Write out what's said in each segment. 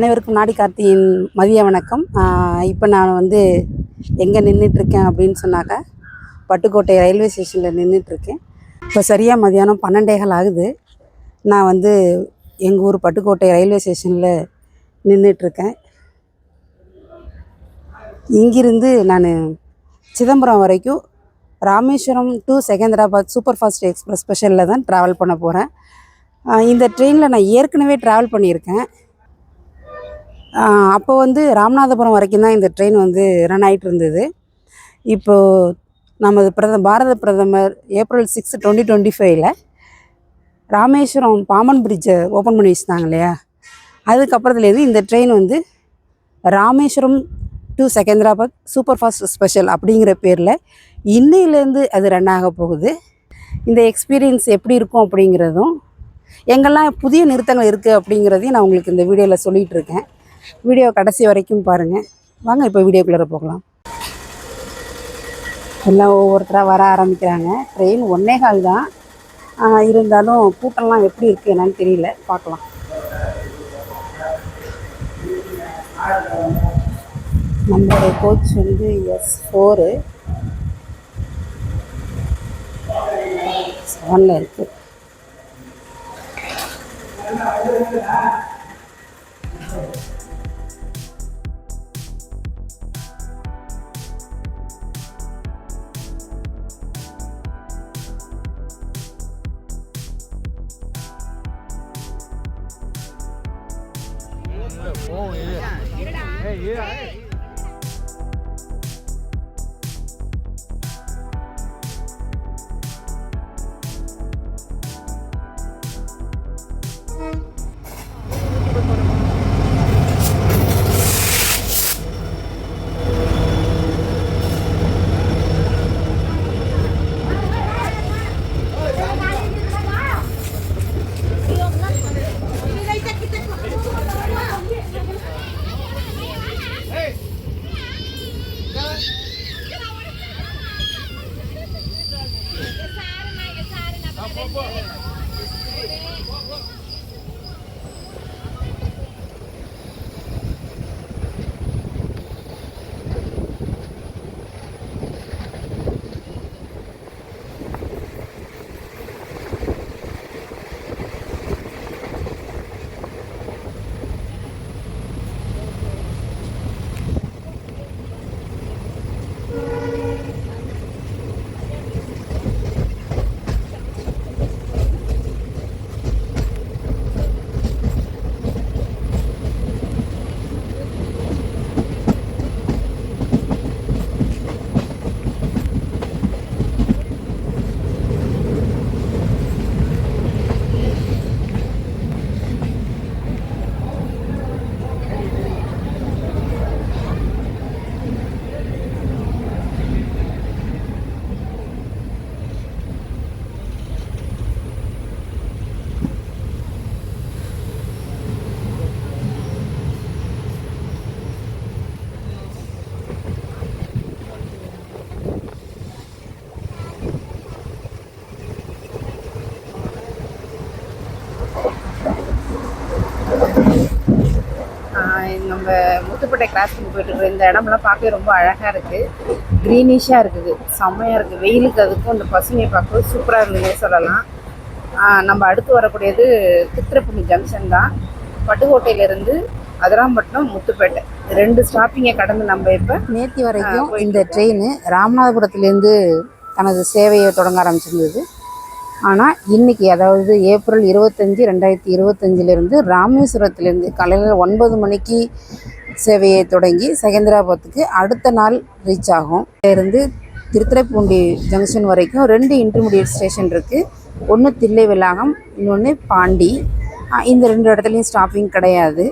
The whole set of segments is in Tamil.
அனைவருக்கும் நாடி கார்த்தியின் மதிய வணக்கம். இப்போ நான் வந்து எங்கே நின்றுட்டுருக்கேன் அப்படின்னு சொன்னாக்க பட்டுக்கோட்டை ரயில்வே ஸ்டேஷனில் நின்றுட்டுருக்கேன் இப்போ சரியாக மதியானம் பன்னெண்டேகால் ஆகுது. நான் வந்து எங்கள் ஊர் பட்டுக்கோட்டை ரயில்வே ஸ்டேஷனில் நின்றுட்டுருக்கேன் இங்கிருந்து நான் சிதம்பரம் வரைக்கும் Rameswaram to Secunderabad super fast express ஸ்பெஷலில் தான் ட்ராவல் பண்ண போகிறேன் இந்த ட்ரெயினில் நான் ஏற்கனவே ட்ராவல் பண்ணியிருக்கேன். அப்போ வந்து ராமநாதபுரம் வரைக்கும் தான் இந்த ட்ரெயின் வந்து ரன் ஆகிட்டு இருந்தது இப்போது நமது பிரத பாரத பிரதமர் ஏப்ரல் சிக்ஸ் டுவெண்ட்டி டுவெண்ட்டி ஃபைவ்ல ராமேஸ்வரம் பாமன் பிரிட்ஜை ஓப்பன் பண்ணி வச்சுட்டாங்க இல்லையா? அதுக்கப்புறத்துலேருந்து இந்த ட்ரெயின் வந்து Rameswaram to Secunderabad super fast special அப்படிங்கிற பேரில் இன்னையிலேருந்து அது ரன் ஆக போகுது. இந்த எக்ஸ்பீரியன்ஸ் எப்படி இருக்கும் அப்படிங்கிறதும் எங்கெல்லாம் புதிய நிறுத்தங்கள் இருக்குது அப்படிங்கிறதையும் நான் உங்களுக்கு இந்த வீடியோவில் சொல்லிகிட்டு இருக்கேன். வீடியோ கடைசி வரைக்கும் பாருங்கள் வாங்க இப்போ வீடியோக்குள்ளே போகலாம். எல்லாம் ஒவ்வொருத்தராக வர ஆரம்பிக்கிறாங்க. ட்ரெயின் ஒன்னே கால் தான். இருந்தாலும் கூட்டம்லாம் எப்படி இருக்குது என்னன்னு தெரியல. பார்க்கலாம் நம்மளுடைய கோச் வந்து எஸ் ஃபோரு செவனில் இருக்குது ஆஹ் முத்துப்பேட்டை கிராஸ் பண்ணி போயிட்டு இந்த இடம்லாம் பார்க்கவே ரொம்ப அழகாக இருக்குது க்ரீனிஷாக இருக்குது. செம்மையாக இருக்குது வெயிலுக்கு அதுக்கும் இந்த பசுமையை பார்க்கவே சூப்பராக இருந்ததுன்னே சொல்லலாம். நம்ம அடுத்து வரக்கூடியது திருத்திரப்பள்ளி ஜங்ஷன் தான். பட்டுக்கோட்டையிலேருந்து அதிராம்பட்டினம் முத்துப்பேட்டை. ரெண்டு ஸ்டாப்பிங்கை கடந்து நம்ம இப்போ நேற்று வரைக்கும் இந்த ட்ரெயின் ராமநாதபுரத்துலேருந்து தனது சேவையை தொடங்க ஆரம்பிச்சிருந்தது. ஆனால் இன்னைக்கு அதாவது ஏப்ரல் இருபத்தஞ்சி ரெண்டாயிரத்தி இருபத்தஞ்சிலிருந்து ராமேஸ்வரத்துலேருந்து காலையில் ஒன்பது மணிக்கு சேவையை தொடங்கி செகந்திராபாத்துக்கு அடுத்த நாள் ரீச் ஆகும். இருந்து திருத்துறைப்பூண்டி ஜங்ஷன் வரைக்கும் ரெண்டு இன்டர்மீடியட் ஸ்டேஷன் இருக்குது ஒன்று தில்லை வெள்ளாகம் இன்னொன்று பாண்டி இந்த ரெண்டு இடத்துலையும் ஸ்டாப்பிங் கிடையாது.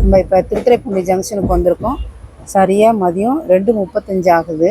நம்ம இப்போ திருத்துறைப்பூண்டி ஜங்ஷனுக்கு வந்திருக்கோம். சரியாக மதியம் ரெண்டு முப்பத்தஞ்சு ஆகுது.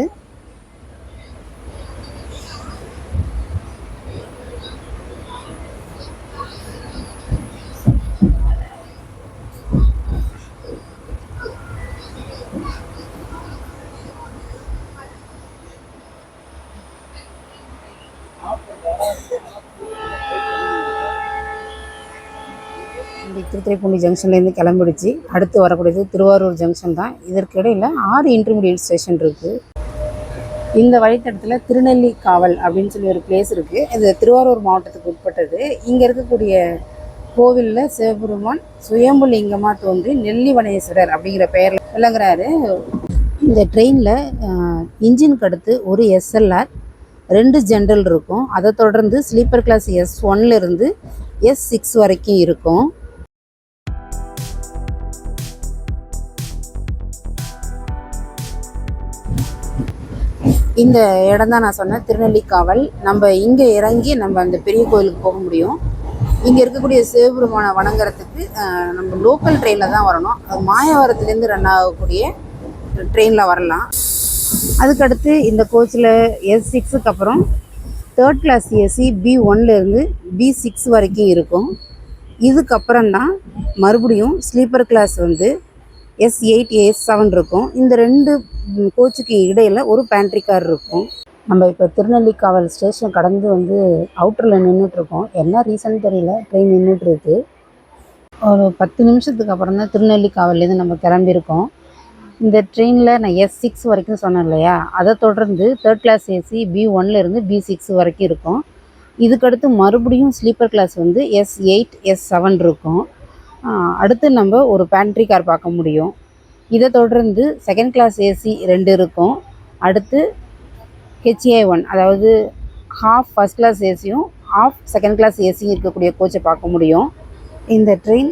இந்த திருத்துறைப்பூண்டி ஜங்ஷன்லேருந்து கிளம்பிடுச்சு. அடுத்து வரக்கூடியது திருவாரூர் ஜங்ஷன் தான். இதற்கு இடையில் ஆறு இன்டர்மீடியட் ஸ்டேஷன் இருக்குது இந்த வழித்தடத்தில் திருநெல்லி காவல் அப்படின்னு சொல்லி ஒரு பிளேஸ் இருக்குது இது திருவாரூர் மாவட்டத்துக்கு உட்பட்டது. இங்கே இருக்கக்கூடிய கோவிலில் சிவபெருமான் சுயம்புலிங்கமாக தோன்றி நெல்லிவனேஸ்வரர் அப்படிங்கிற பெயரில் விளங்குறாரு. இந்த ட்ரெயினில் இன்ஜினுக்கு அடுத்து ஒரு எஸ்எல்ஆர் ரெண்டு ஜென்ரல் இருக்கும். அதை தொடர்ந்து ஸ்லீப்பர் கிளாஸ் எஸ் ஒன்லேருந்து எஸ் சிக்ஸ் வரைக்கும் இருக்கும். இந்த இடம் தான் நான் சொன்னேன் திருநெல்லிக்காவல். நம்ம இங்கே இறங்கி நம்ம அந்த பெரிய கோயிலுக்கு போக முடியும். இங்கே இருக்கக்கூடிய சிவபெருமானை வணங்குறதுக்கு நம்ம லோக்கல் ட்ரெயினில் தான் வரணும். அது மாயவரத்துலேருந்து ரன் ஆகக்கூடிய ட்ரெயினில் வரலாம். அதுக்கடுத்து இந்த கோச்சில் எஸ் சிக்ஸுக்கு அப்புறம் தேர்ட் கிளாஸ் ஏசி பி ஒன்லேருந்து பி சிக்ஸ் வரைக்கும் இருக்கும். இதுக்கப்புறம் தான் மறுபடியும் ஸ்லீப்பர் கிளாஸ் வந்து எஸ் எயிட் எஸ் செவன் இருக்கும். இந்த ரெண்டு கோச்சுக்கு இடையில் ஒரு பேண்ட்ரி கார் இருக்கும். நம்ம இப்போ திருநெல்லிக்காவல் ஸ்டேஷன் கடந்து வந்து அவுட்டரில் நின்றுட்டுருக்கோம் என்ன ரீசன் தெரியல? ட்ரெயின் நின்றுட்டுருக்கு ஒரு பத்து நிமிஷத்துக்கு அப்புறம் தான் திருநெல்லிக்காவல்லேருந்து நம்ம கிளம்பியிருக்கோம். இந்த ட்ரெயினில் நான் எஸ் சிக்ஸ் வரைக்கும் சொன்னேன் இல்லையா? அதை தொடர்ந்து தேர்ட் கிளாஸ் ஏசி பி ஒன்லேருந்து பி சிக்ஸ் வரைக்கும் இருக்கும். இதுக்கடுத்து மறுபடியும் ஸ்லீப்பர் கிளாஸ் வந்து எஸ் எயிட் எஸ் செவன் இருக்கும். அடுத்து நம்ம ஒரு பேண்ட்ரி கார் பார்க்க முடியும். இதை தொடர்ந்து செகண்ட் கிளாஸ் ஏசி ரெண்டு இருக்கும். அடுத்து ஹெச்ஏ ஒன் அதாவது ஹாஃப் ஃபஸ்ட் கிளாஸ் ஏசியும் ஹாஃப் செகண்ட் கிளாஸ் ஏசியும் இருக்கக்கூடிய கோச்சை பார்க்க முடியும். இந்த ட்ரெயின்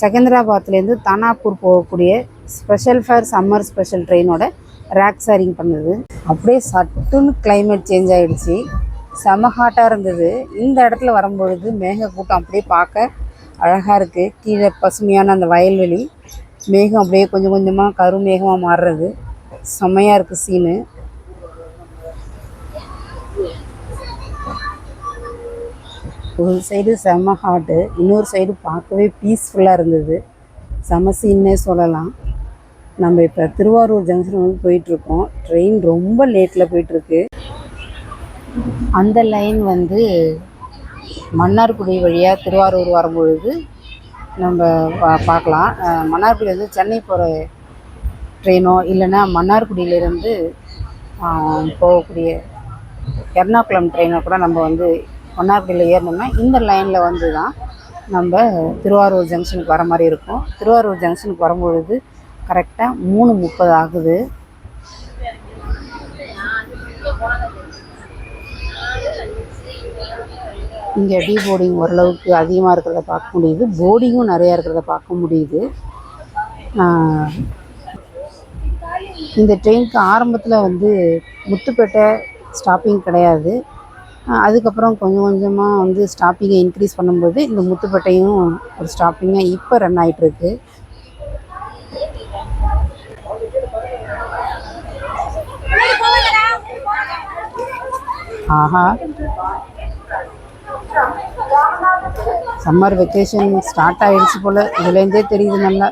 செகந்திராபாத்லேருந்து தானாப்பூர் போகக்கூடிய ஸ்பெஷல் ஃபேர் சம்மர் ஸ்பெஷல் ட்ரெயினோட ரேக் சேரிங் பண்ணுது. அப்படியே சட்டுன்னு கிளைமேட் சேஞ்ச் ஆகிடுச்சு செம ஹாட்டாக இருந்தது. இந்த இடத்துல வரும்பொழுது மேக கூட்டம் அப்படியே பார்க்க அழகாக இருக்குது கீழே பசுமையான அந்த வயல்வெளி. மேகம் அப்படியே கொஞ்சம் கொஞ்சமாக கருமேகமாக மாறுறது. செம்மையாக இருக்குது சீனு ஒரு சைடு செம்ம ஹாட்டு இன்னொரு சைடு பார்க்கவே பீஸ்ஃபுல்லாக இருந்தது. செம சீன்னே சொல்லலாம். நம்ம இப்போ திருவாரூர் ஜங்ஷன் வந்து போயிட்டுருக்கோம். ட்ரெயின் ரொம்ப லேட்டில் போயிட்டுருக்கு. அந்த லைன் வந்து மன்னார்குடி வழியாக திருவாரூர் வரும்பொழுது நம்ம பா பார்க்கலாம். மன்னார்குடியிலேருந்து சென்னை போகிற ட்ரெயினோ இல்லைன்னா மன்னார்குடியிலேருந்து போகக்கூடிய எர்ணாகுளம் ட்ரெயினை கூட நம்ம வந்து மன்னார்குடியில் ஏறணும்னா இந்த லைனில் வந்து தான் நம்ம திருவாரூர் ஜங்ஷனுக்கு வர மாதிரி இருக்கும். திருவாரூர் ஜங்ஷனுக்கு வரும்பொழுது கரெக்டாக மூணு முப்பது ஆகுது. இங்கே டீ போர்டிங் ஓரளவுக்கு அதிகமாக இருக்கிறத பார்க்க முடியுது. போர்டிங்கும் நிறையா இருக்கிறத பார்க்க முடியுது. இந்த ட்ரெயினுக்கு ஆரம்பத்தில் வந்து முத்துப்பேட்டை ஸ்டாப்பிங் கிடையாது. அதுக்கப்புறம் கொஞ்சம் கொஞ்சமாக வந்து ஸ்டாப்பிங்கை இன்க்ரீஸ் பண்ணும்போது இந்த முத்துப்பேட்டையும் ஒரு ஸ்டாப்பிங்காக இப்போ ரன் ஆகிட்டுருக்கு ஆஹா. சம்மர் வெக்கேஷன் ஸ்டார்ட் ஆயிடுச்சு போல். இதுலேருந்தே தெரியுது நல்லா.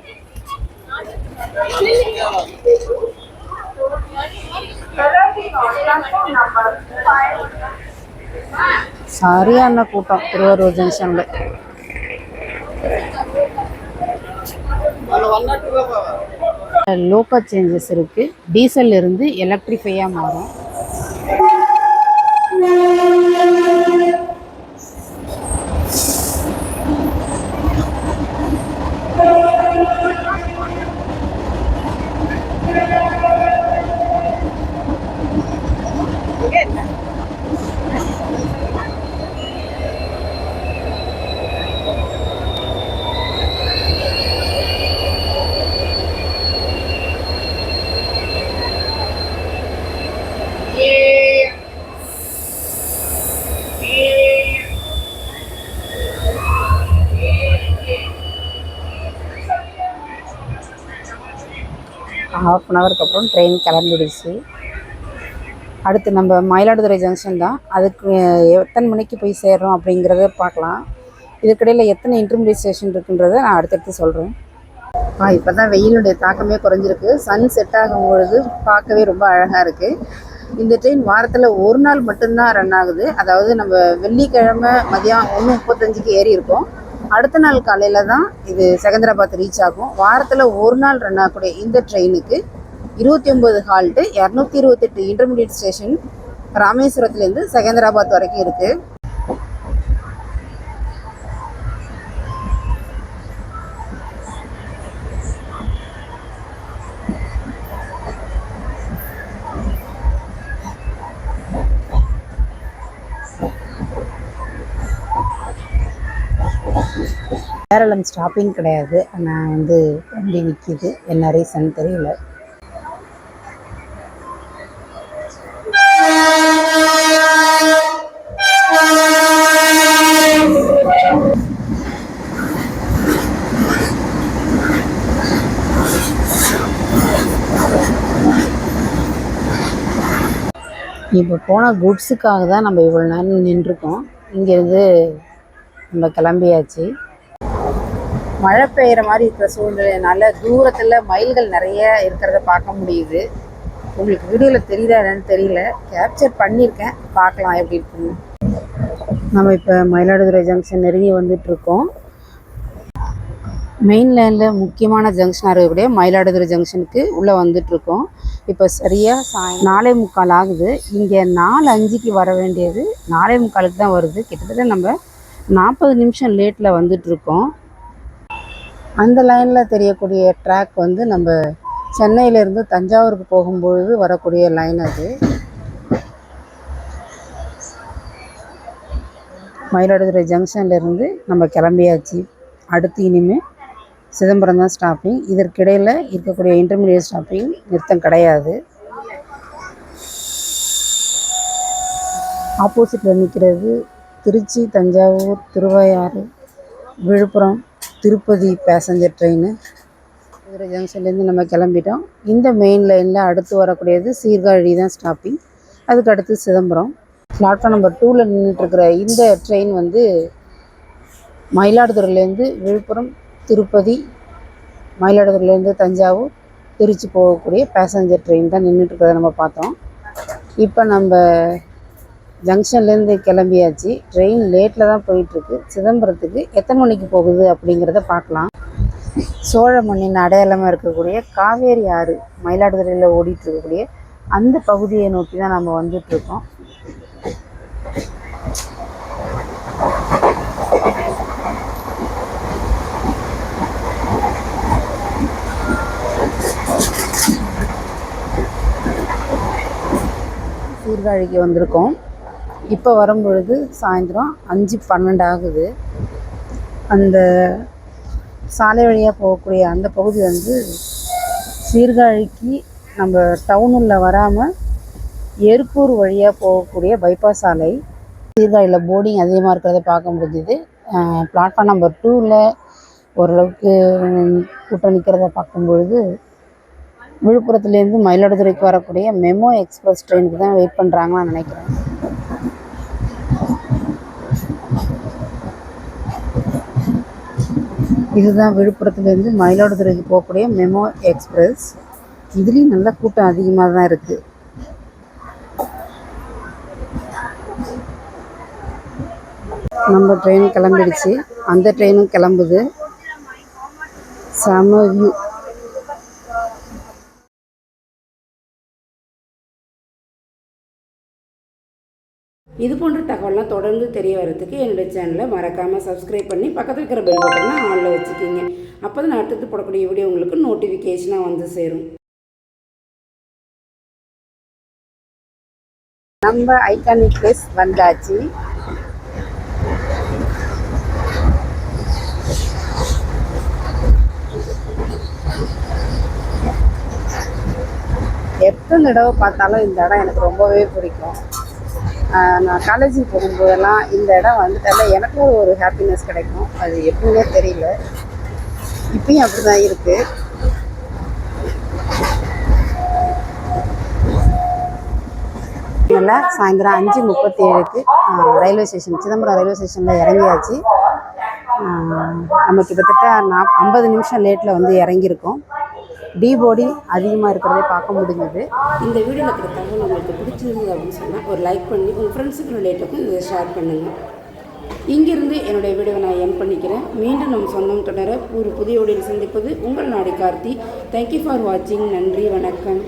சரியான கூட்டம் திருவாரூர் ஜங்ஷனில் லோக்கல் சேஞ்சஸ் இருக்குது டீசல் இருந்து எலக்ட்ரிஃபையாக மாறும். ஹாஃப் அன் ஹவருக்கு அப்புறம் ட்ரெயின் கிளம்பிடுச்சு. அடுத்து நம்ம மயிலாடுதுறை ஜங்ஷன் தான். அதுக்கு எத்தனை மணிக்கு போய் சேர்றோம் அப்படிங்கிறத பார்க்கலாம். இதுக்கிடையில் எத்தனை இன்டர்மீடியட் ஸ்டேஷன் இருக்குன்றதை நான் அடுத்தடுத்து சொல்கிறேன் ஆ இப்போ தான் வெயிலுடைய தாக்கமே குறைஞ்சிருக்கு. சன் செட் ஆகும் பொழுது பார்க்கவே ரொம்ப அழகாக இருக்குது இந்த ட்ரெயின் வாரத்தில் ஒரு நாள் மட்டும்தான் ரன் ஆகுது. அதாவது நம்ம வெள்ளிக்கிழமை மதியம் ஒன்று முப்பத்தஞ்சுக்கு ஏறி இருக்கோம். அடுத்த நாள் காலையில் தான் இது செகந்திராபாத் ரீச் ஆகும். வாரத்தில் ஒரு நாள் ரன் ஆகக்கூடிய இந்த ட்ரெயினுக்கு இருபத்தி ஒம்பது ஹால்ட்டு இரநூத்தி இருபத்தெட்டு இன்டர்மீடியட் ஸ்டேஷன் ராமேஸ்வரத்துலேருந்து செகந்திராபாத் வரைக்கும் இருக்குது கேரளம் ஸ்டாப்பிங் கிடையாது. ஆனால் வந்து வண்டி நிற்கிது என்ன ரீசன் தெரியல. இப்போ போன குட்ஸுக்காக தான் நம்ம இவ்வளோ நேரம் நின்றுருக்கோம். இங்கேருந்து நம்ம கிளம்பியாச்சு. மழை பெய்கிற மாதிரி இருக்கிற சூழ்நிலையினால தூரத்தில் மயில்கள் நிறைய இருக்கிறத பார்க்க முடியுது. உங்களுக்கு வீடியோவில் தெரியுதா என்னன்னு தெரியல. கேப்சர் பண்ணியிருக்கேன். பார்க்கலாம் எப்படி இருக்குன்னு. நம்ம இப்போ மயிலாடுதுறை ஜங்ஷன் நெருங்கி வந்துட்டுருக்கோம் மெயின் லைனில் முக்கியமான ஜங்ஷனாக இருக்கக்கூடிய மயிலாடுதுறை ஜங்ஷனுக்கு உள்ளே வந்துட்டுருக்கோம் இப்போ சரியாக சாய் நாலே முக்கால் ஆகுது. இங்கே நாலு அஞ்சுக்கு வர வேண்டியது நாலே முக்காலுக்கு தான் வருது. கிட்டத்தட்ட நம்ம நாற்பது நிமிஷம் லேட்டில் வந்துட்ருக்கோம் அந்த லைனில் தெரியக்கூடிய ட்ராக் வந்து நம்ம சென்னையிலேருந்து தஞ்சாவூருக்கு போகும்பொழுது வரக்கூடிய லைன் அது. மயிலாடுதுறை ஜங்ஷன்லேருந்து நம்ம கிளம்பியாச்சு. அடுத்து இனிமேல் சிதம்பரம் தான் ஸ்டாப்பிங் இதற்கிடையில் இருக்கக்கூடிய இன்டர்மீடியட் ஸ்டாப்பிங் நிறுத்தம் கிடையாது. ஆப்போசிட்டில் நிற்கிறது திருச்சி தஞ்சாவூர் திருவையாறு விழுப்புரம் திருப்பதி பேசஞ்சர் ட்ரெயின் மதுரை ஜங்ஷன்லேருந்து நம்ம கிளம்பிட்டோம். இந்த மெயின் லைனில் அடுத்து வரக்கூடியது சீர்காழி தான் ஸ்டாப்பிங் அதுக்கு அடுத்து சிதம்பரம். பிளாட்ஃபார்ம் நம்பர் டூவில் நின்றுட்டுருக்கிற இந்த ட்ரெயின் வந்து மயிலாடுதுறையிலேருந்து விழுப்புரம் திருப்பதி மயிலாடுதுறையிலேருந்து தஞ்சாவூர் திருச்சி போகக்கூடிய பேசஞ்சர் ட்ரெயின் தான் நின்றுட்டுருக்கிறத நம்ம பார்த்தோம். இப்போ நம்ம ஜங்ஷன்லேருந்து கிளம்பியாச்சு. ட்ரெயின் லேட்டில் தான் போயிட்டுருக்கு. சிதம்பரத்துக்கு எத்தனை மணிக்கு போகுது அப்படிங்கிறத பார்க்கலாம். சோழ மண்ணின் அடையாளமாக இருக்கக்கூடிய காவேரி ஆறு மயிலாடுதுறையில் ஓடிட்டு இருக்கக்கூடிய அந்த பகுதியை நோக்கி தான் நம்ம வந்துட்டுருக்கோம். சீர்காழிக்கு வந்திருக்கோம். இப்போ வரும்பொழுது சாயந்தரம் அஞ்சு பன்னெண்டு ஆகுது. அந்த சாலை வழியாக போகக்கூடிய அந்த பகுதி வந்து சீர்காழிக்கு நம்ம டவுனுள்ள வராமல் எருக்கூர் வழியாக போகக்கூடிய பைபாஸ் சாலை. சீர்காழியில் போர்டிங் அதிகமாக இருக்கிறத பார்க்க முடிஞ்சுது. பிளாட்ஃபார்ம் நம்பர் டூவில் ஓரளவுக்கு கூட்டம் நிற்கிறத பார்க்கும்பொழுது விழுப்புரத்துலேருந்து மயிலாடுதுறைக்கு வரக்கூடிய மெமோ எக்ஸ்பிரஸ் ட்ரெயினுக்கு தான் வெயிட் பண்ணுறாங்கன்னு நினைக்கிறேன். இதுதான் விழுப்புரத்துலேருந்து மயிலாடுதுறைக்கு போகக்கூடிய மெமோ எக்ஸ்பிரஸ் இதுலேயும் நல்ல கூட்டம் அதிகமாக தான் இருக்குது நம்ம ட்ரெயின் கிளம்பிடுச்சு. அந்த ட்ரெயினும் கிளம்புது. செம வியூ இது போன்ற தகவல்லாம் தொடர்ந்து தெரிய வரதுக்கு என்னுடைய சேனலை மறக்காமல் சப்ஸ்கிரைப் பண்ணி பக்கத்தில் இருக்கிற பெல் பட்டனை ஆனில் வச்சுக்கிங்க. அப்போ தான் அடுத்தது போடக்கூடிய வீடியோ உங்களுக்கு நோட்டிஃபிகேஷனாக வந்து சேரும். நம்ம ஐகானிக் பிளேஸ் வந்தாச்சு. எத்தனை தடவை பார்த்தாலும் இந்த இடம் எனக்கு ரொம்பவே பிடிக்கும். நான் காலேஜுக்கு போகும்போதெல்லாம் இந்த இடம் வந்துட்டால எனக்கும் ஒரு ஹாப்பினஸ் கிடைக்கும். அது எப்படின்னே தெரியல. இப்பயும் அப்படி தான் இருக்குது நல்லா சாயந்தரம் அஞ்சு முப்பத்தி ஏழுக்கு ரயில்வே ஸ்டேஷன் சிதம்பரம் ரயில்வே ஸ்டேஷனில் இறங்கியாச்சு. நமக்கு நம்ம கிட்டத்தட்ட நாப் ஐம்பது நிமிஷம் லேட்டில் வந்து இறங்கியிருக்கோம். டீ பாடி அதிகமாக இருக்கிறதே பார்க்க முடிஞ்சது. இந்த வீடியோவில் இருக்கிற தகவல் உங்களுக்கு பிடிச்சிருந்தது அப்படின்னு சொன்னால் ஒரு லைக் பண்ணி உங்கள் ஃப்ரெண்ட்ஸுக்கு ரிலேட்டுக்கும் இதை ஷேர் பண்ணுங்கள் இங்கிருந்து என்னுடைய வீடியோவை நான் என் பண்ணிக்கிறேன். மீண்டும் நம் சொந்தம் தொடர ஒரு புதிய வீடியோவில் சந்திப்பது உங்கள் நாடி கார்த்தி. தேங்க்யூ ஃபார் வாட்சிங் நன்றி வணக்கம்.